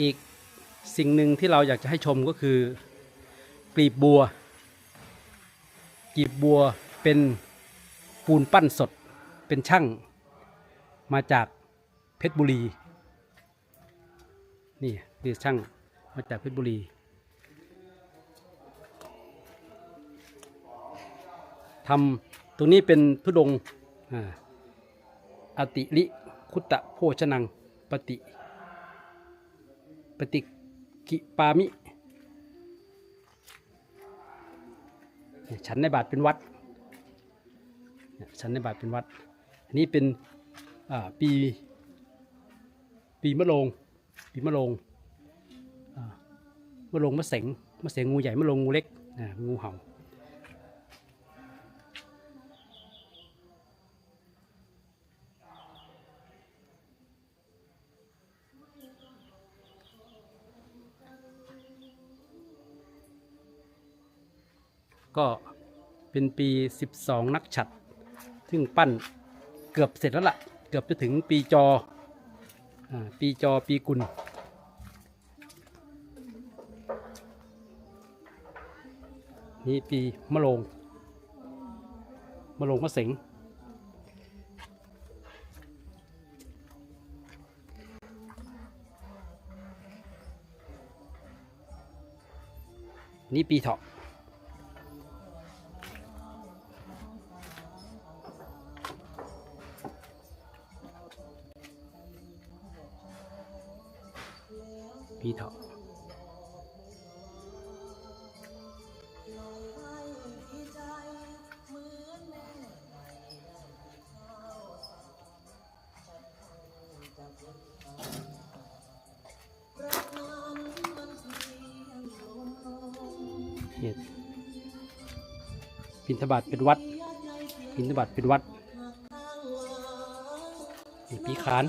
อีกสิ่งหนึ่งที่เราอยากจะให้ชมก็คือกลีบบัวกลีบบัวเป็นปูนปั้นสดเป็นช่างมาจากเพชรบุรีนี่คือช่างมาจากเพชรบุรี ทำตรงนี้เป็นทุดงออติลิคุตตะโภชนังปฏิ ปฏิกิปามิ ฉันในบาทเป็นวัด ฉันในบาทเป็นวัด อันนี้เป็นปี ปีมะโรงปีมะโรงมะโรงมะเสงมะเสงงูใหญ่มะโรงงูเล็กงูเห่า ก็เป็นปี 12 นักฉัดซึ่งปั้นเกือบเสร็จแล้วล่ะ เกือบจะถึงปีจออปีจอปีกุลนี่ปีมะโรงมะโรงมะเสงนี่ปีเถาะ ปีเถาะปินทบาทเป็นวัดบินทบาทเป็นวัดนี่ปีขาน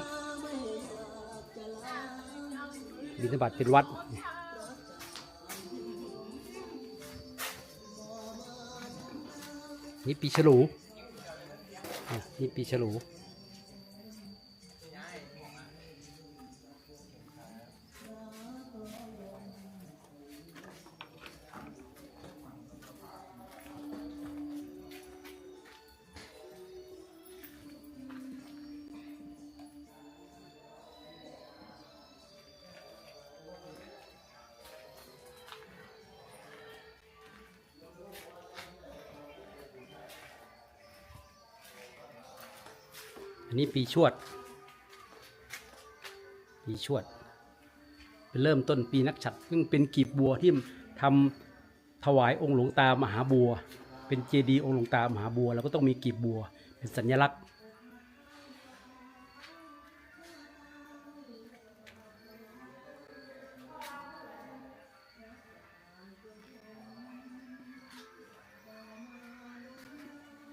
บิณฑบาตเป็นวัด นี่ปีฉลูนี่ปีฉลู นนี้ปีชวด ปีชวด เป็นเริ่มต้นปีนักฉัตรซึ่งเป็นกีบบัวที่ทำถวายองค์หลวงตามหาบัว เป็นเจดีย์องค์หลวงตามหาบัว แล้วก็ต้องมีกีบบัว เป็นสัญลักษณ์